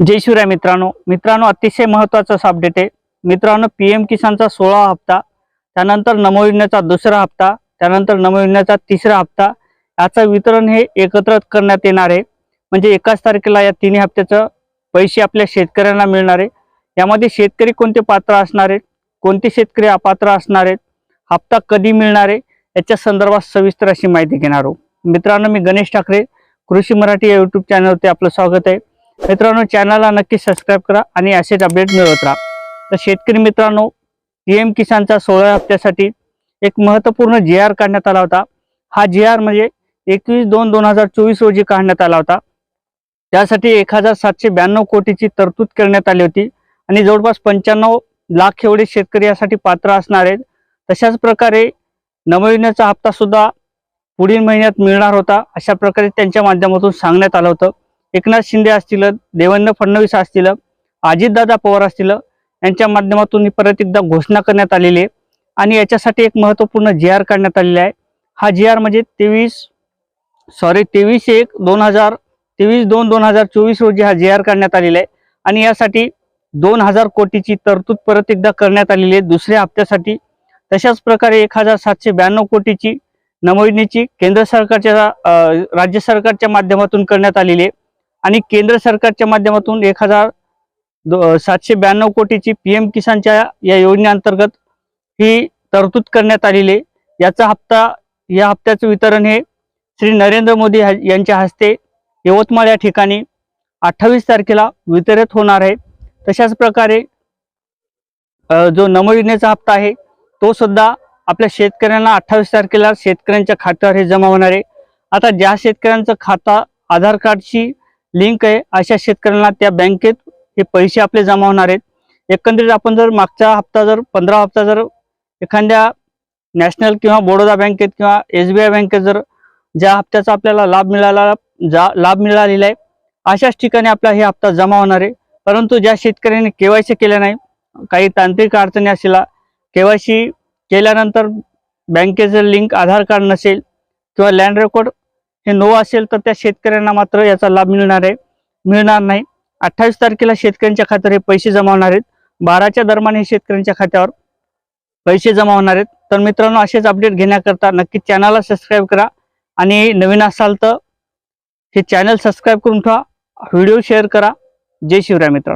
जय शिवराय मित्रांनो. मित्रांनो अतिशय महत्त्वाचा अपडेट आहे. मित्रांनो पी एम किसानचा सोळा हप्ता त्यानंतर नमो योजनेचा दुसरा हप्ता त्यानंतर नमो योजनेचा तिसरा हप्ता याचं वितरण हे एकत्र करण्यात येणार आहे. म्हणजे एकाच तारखेला या तिन्ही हप्त्याचं पैसे आपल्या शेतकऱ्यांना मिळणार आहे. यामध्ये शेतकरी कोणते पात्र असणार आहेत? कोणते शेतकरी अपात्र असणार आहेत? हप्ता कधी मिळणार आहे? याच्या संदर्भात सविस्तर अशी माहिती घेणार आहोत. मित्रांनो मी गणेश ठाकरे कृषी मराठी या यूट्यूब चॅनलवरती आपलं स्वागत आहे. मित्रांनो चॅनलला नक्की सबस्क्राईब करा आणि असेच अपडेट मिळवत राहा. तर शेतकरी मित्रांनो पी एम किसानचा सोळा हप्त्यासाठी एक महत्त्वपूर्ण जी आर काढण्यात आला होता. हा जी आर म्हणजे एकवीस दोन दोन हजार चोवीस रोजी काढण्यात आला होता. त्यासाठी एक हजार सातशे ब्याण्णव कोटीची तरतूद करण्यात आली होती आणि जवळपास पंच्याण्णव लाख एवढे शेतकरी यासाठी पात्र असणार आहेत. तशाच प्रकारे नवयोजनेचा हप्ता सुद्धा पुढील महिन्यात मिळणार होता अशा प्रकारे त्यांच्या माध्यमातून सांगण्यात आलं होतं. एकनाथ शिंदे असतील देवेंद्र फडणवीस असतील अजितदादा पवार असतील यांच्या माध्यमातून ही परत एकदा घोषणा करण्यात आलेली आहे. आणि याच्यासाठी एक महत्त्वपूर्ण जी आर काढण्यात आलेला आहे. हा जी आर म्हणजे तेवीस सॉरी तेवीस एक दोन हजार तेवीस दोन दोन हजार चोवीस रोजी हा जी आर काढण्यात आलेला आहे. आणि यासाठी दोन हजार कोटीची तरतूद परत एकदा करण्यात आलेली आहे दुसऱ्या हप्त्यासाठी. तशाच प्रकारे एक हजार सातशे ब्याण्णव कोटीची नमोजणीची केंद्र सरकारच्या राज्य सरकारच्या माध्यमातून करण्यात आलेली आहे. आणि केंद्र सरकारच्या माध्यमातून एक हजार दो- सातशे ब्याण्णव कोटीची पी एम किसानच्या या योजनेअंतर्गत ही तरतूद करण्यात आलेली आहे. याचा हप्ता या हप्त्याचं वितरण हे श्री नरेंद्र मोदी यांच्या हस्ते यवतमाळ या ठिकाणी अठ्ठावीस तारखेला वितरित होणार आहे. तशाच प्रकारे जो नमो योजनेचा हप्ता आहे तो सुद्धा आपल्या शेतकऱ्यांना अठ्ठावीस तारखेला शेतकऱ्यांच्या खात्यावर हे जमा होणार आहे. आता ज्या शेतकऱ्यांचं खाता आधार कार्डशी लिंक आहे. अशा शेतकऱ्यांना त्या बँकेत हे पैसे आपले जमा होणार आहेत. एकंदरीत आपण जर मागचा हप्ता जर पंधरा हप्ता जर एखाद्या नॅशनल किंवा बडोदा बँकेत किंवा एस बी आय बँकेत जर ज्या हप्त्याचा आपल्याला लाभ मिळाला जा लाभ मिळालेला आहे अशाच ठिकाणी आपला हे हप्ता जमा होणार आहे. परंतु ज्या शेतकऱ्यांनी केवायसी केलं नाही काही तांत्रिक अडचणी असलेला केवायसी केल्यानंतर बँकेचं लिंक आधार कार्ड नसेल किंवा लँड रेकॉर्ड हे नो असेल तर त्या शेतकऱ्यांना मात्र याचा लाभ मिळणार आहे. मिळणार नाही. अठ्ठावीस तारखेला शेतकऱ्यांच्या खात्यावर हे पैसे जमा होणार आहेत. बाराच्या दरम्यान हे शेतकऱ्यांच्या खात्यावर पैसे जमा होणार आहेत. तर मित्रांनो असेच अपडेट घेण्याकरता नक्की चॅनलला सबस्क्राईब करा. आणि नवीन असाल तर हे चॅनल सबस्क्राईब करून ठेवा. व्हिडिओ शेअर करा. जय शिवराय मित्रांनो.